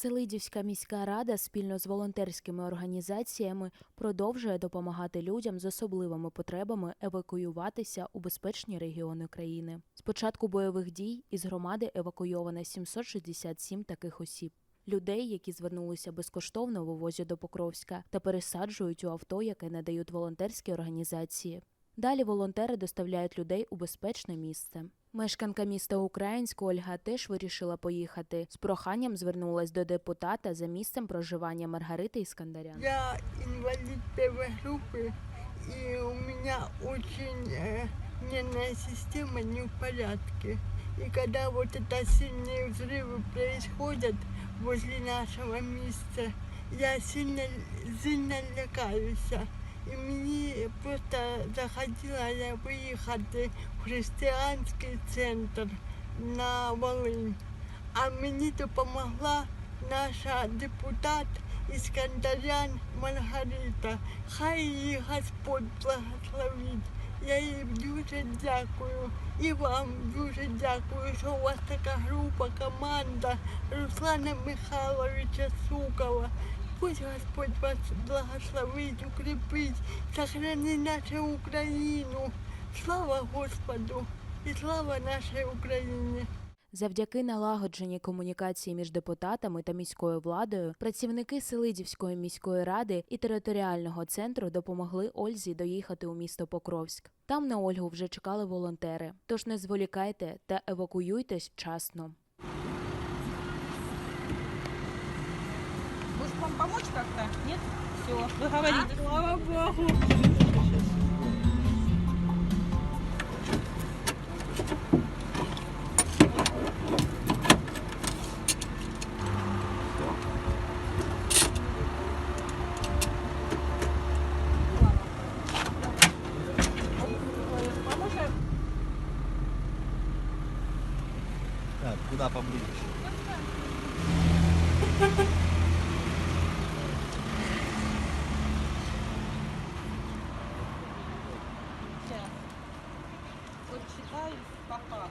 Селидівська міська рада спільно з волонтерськими організаціями продовжує допомагати людям з особливими потребами евакуюватися у безпечні регіони країни. З початку бойових дій із громади евакуйовано 767 таких осіб. Людей, які звернулися безкоштовно, вивозять до Покровська та пересаджують у авто, яке надають волонтерські організації. Далі волонтери доставляють людей у безпечне місце. Мешканка міста Українськ Ольга теж вирішила поїхати. З проханням звернулась до депутата за місцем проживання Маргарити Іскандарян. Я инвалид первой группы, и у меня очень э, нервная система не в порядке. И когда вот это сильные взрывы происходят возле нашего места, я сильно, сильно лякаюсь. І мені просто захотіла я виїхати в християнський центр на Волинь. А мені допомогла наша депутат Іскандарян Маргарита. Хай її Господь благословить. Я їй дуже дякую. І вам дуже дякую, що у вас така група, команда Руслана Михайловича Сукова. Пусть Господь вас благословить, укрепить, сохрани нашу Україну. Слава Господу і слава нашій Україні. Завдяки налагодженій комунікації між депутатами та міською владою, працівники Селидівської міської ради і територіального центру допомогли Ользі доїхати у місто Покровськ. Там на Ольгу вже чекали волонтери. Тож не зволікайте та евакуюйтесь вчасно. Вам помочь как-то? Нет? Все, вы говорите. Слава Богу. Так, куда поближе? Сідаю, папа.